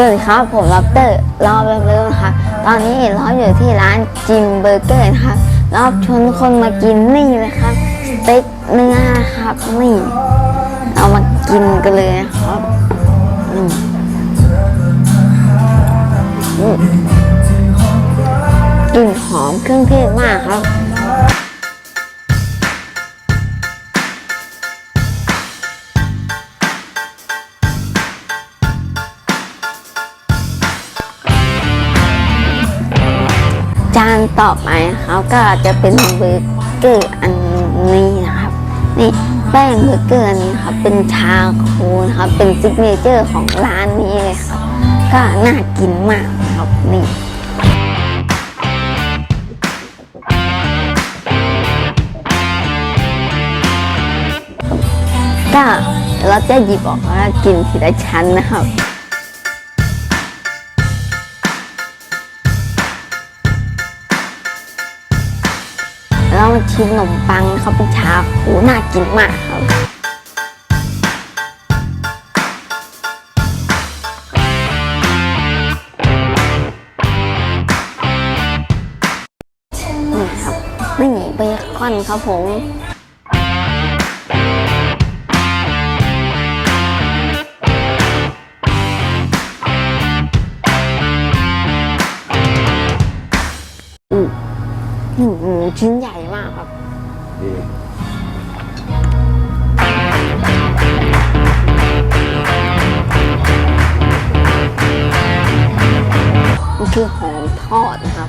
วัสดีครับ ผมล็อบเตอร์รอบเริ่มนะครับตอนนี้รอบอยู่ที่ร้านจิมเบอร์เกอร์นะครับรอบชวนคนมากินนี่เลยครับสเต็กเนื้อครับนี่เอามากินกันเลยนะครับอืมอืมกลิ่นหอมเครื่องเทศมากครับ จานต่อไปนะครับก็จะเป็นเบอร์เกอร์อันนี้นะครับนี่แป้งเบอร์เกอร์นี้ครับเป็นชาโคนะครับเป็นซิกเนเจอร์ของร้านนี้เลยครับก็น่ากินมากครับนี่ก็เราจะหยิบออกแล้วกินทีละชั้นนะครับ แล้วมาชิมขนมปังเขาเป็นชาโหน่ากินมากครับนี่ครับนี่เบคอนครับผมอืมหมูชิ้นใหญ่ คือหอมทอดนะครับ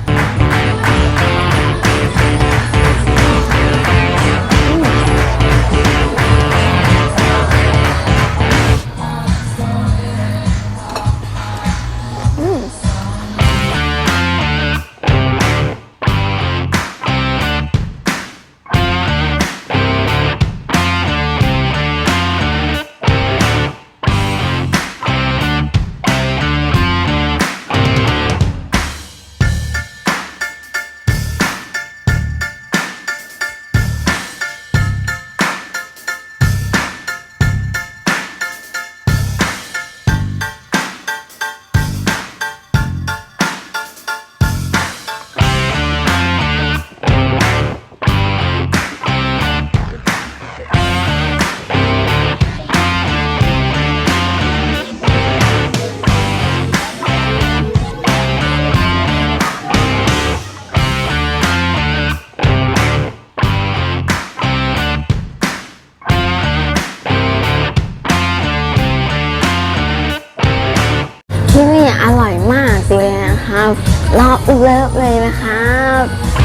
รอบรอเลิฟเลยนะครับ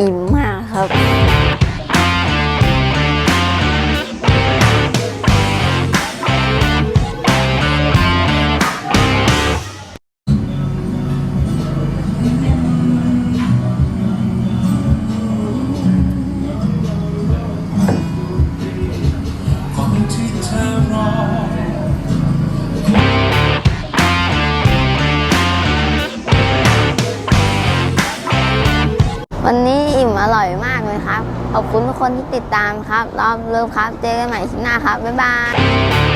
อิ่มมากครับ วันนี้ อร่อยมากเลยครับ ขอบคุณทุกคนที่ติดตามครับรอบเริ่มครับ เจอกันใหม่คลิปหน้าครับ บ๊ายบาย